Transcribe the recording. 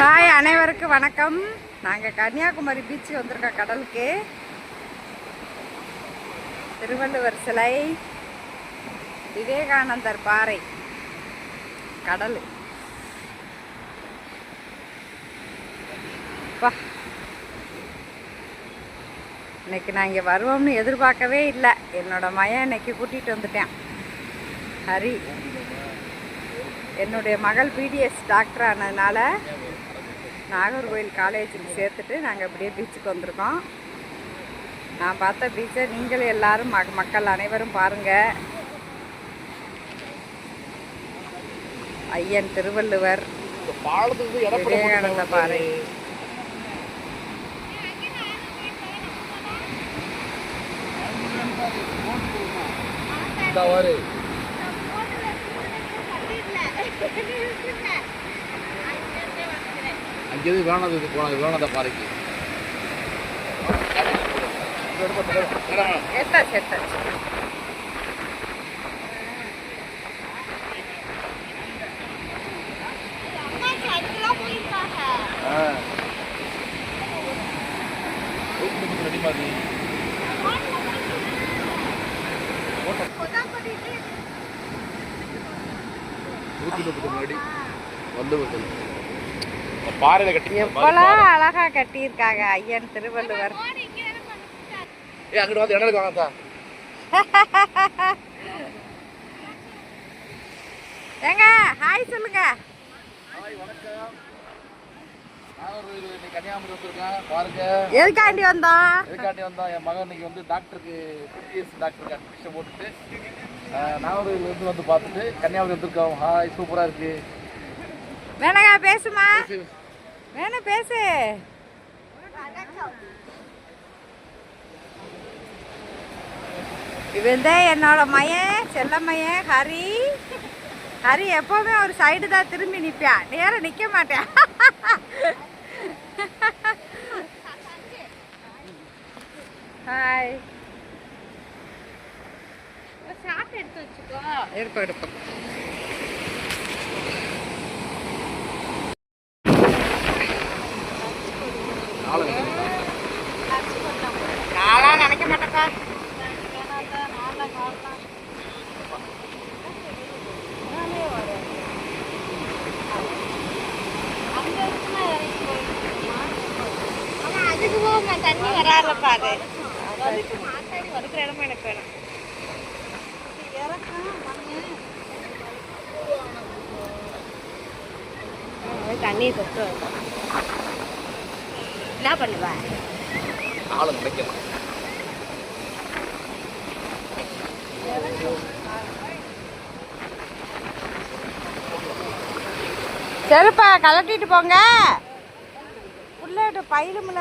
Hi அனைவருக்கும் வணக்கம். நாங்கள் கன்னியாகுமரி பீச்சுக்கு வந்திருக்கோம் கடலுக்கு. திருவள்ளுவர் சிலை விவேகானந்தர் பாறை கடல். வா. இன்னைக்கு நான் இங்கே வருவோம்னு எதிர்பார்க்கவே இல்லை. என்னோட மயன் இன்னைக்கு கூட்டிகிட்டு வந்துட்டேன். ஹரி. என்னுடைய மகள் பிடிஎஸ் டாக்டர் ஆனதுனால நாகர்கோவில் காலேஜுக்கு சேர்த்துட்டு நாங்கள் அப்படியே பீச்சுக்கு வந்திருக்கோம். நான் பார்த்த பீச்சை நீங்களும் எல்லாரும் ம மக்கள் அனைவரும் பாருங்கள் ஐயன் திருவள்ளுவர். விவேகானந்த பாறை. இந்த வாரு அங்கேருந்து வேணாது இது போனது வேணாத பாறைக்கு நூற்றி முப்பது முன்னாடி வந்து விட்டது பாறையில் கட்டி எவ்வளோ அழகா கட்டியிருக்காங்க ஐயன் திருவள்ளுவர். ஏ அங்கிட்டு வந்து இடம் இருக்காங்க ஏங்க ஹாய் சொல்லுங்க. ஹாய் வணக்கம். நாகர்கோவில் இன்னைக்கு கன்னியாகுமரி வந்திருக்கேன். பாருங்க. எதுக்காண்டி வந்தோம் எதுக்காண்டி வந்தா? என் மகன் இன்னைக்கு வந்து டாக்டருக்கு பிடிஎஸ் டாக்டருக்கு அட்மிஷன் போட்டுட்டு இருந்து வந்து பார்த்துட்டு கன்னியாகுமரி வந்திருக்கோம். ஹாய் சூப்பராக இருக்கு. வேணங்க பேசுமா? வேணும் பேசு. இவன் தான் என்னோட மையன் செல்ல மையன் ஹரி. ஹரி எப்பவுமே ஒரு சைடு தான் திரும்பி நிற்பான் நேரம் நிற்க மாட்டேன் ஹாய் எடுப்போம் எடுப்போம் தண்ணி வராதுப்பா பாரு அதுக்கு இடமா எனக்கு வேணும் தண்ணி சொத்து என்ன பண்ணுவேன் செருப்பா கலட்டிட்டு போங்க. புள்ளட்டு பயிலுமில்ல